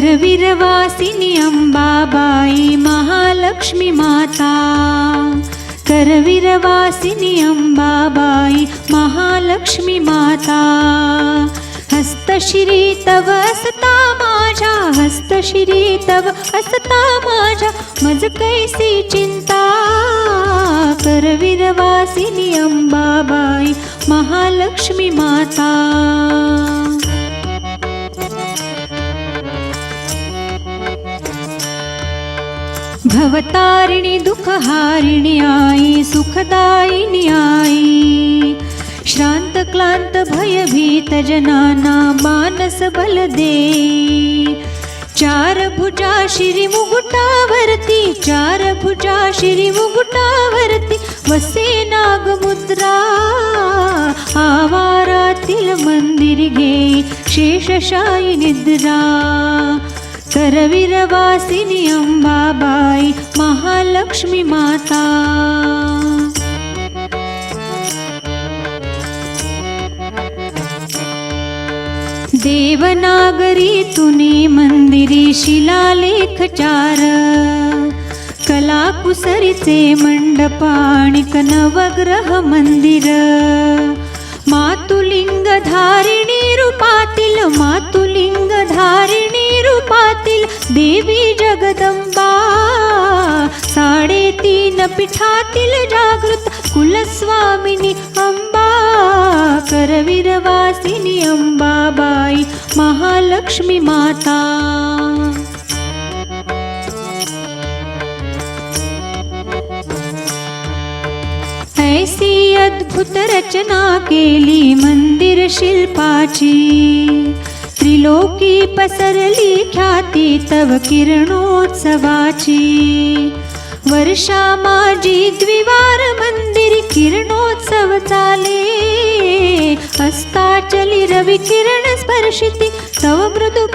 करवीरवासिनी अंबाबाई महालक्ष्मी माता. करवीरवासिनी अंबाबाई महालक्ष्मी माता. हस्तशिरी तव असता माझ्या हस्तशिरी तव असता माझ्या मज कैसी चिंता. करवीरवासिनी अंबाबाई महालक्ष्मी माता. भवतारिणी दुःखहारिणी आई सुखदायिनी आई श्रांत क्लांत भयभीत जनाना मानस बल दे. चार भुजा शिरी मुकुटावरती चार भुजा शिरी मुकुटावरती वसे नागमुद्रा आवारातील मंदिर घे शेषशायी निद्रा. करवीरवासिनी अंबाबाई महालक्ष्मी माता. देवनागरी तुने मंदिरी शिलालेख चार. कलाकुसरीचे मंडप कनवग्रह मंदिर. मातुलिंग धारिणी देवी जगदंबा साडेतीन पिठातील जागृत कुलस्वामिनी अंबा करवीरवासिनी अंबाबाई महालक्ष्मी माता. ऐसी अद्भुत रचना केली मंदिर शिल्पाची. पसरली ख्याती तव किरणोत्सवाची. वर्षा माझी द्विवार मंदिर किरणोत्सव चाले. अस्ताचली रविकिरण स्पर्शिती तव मृदू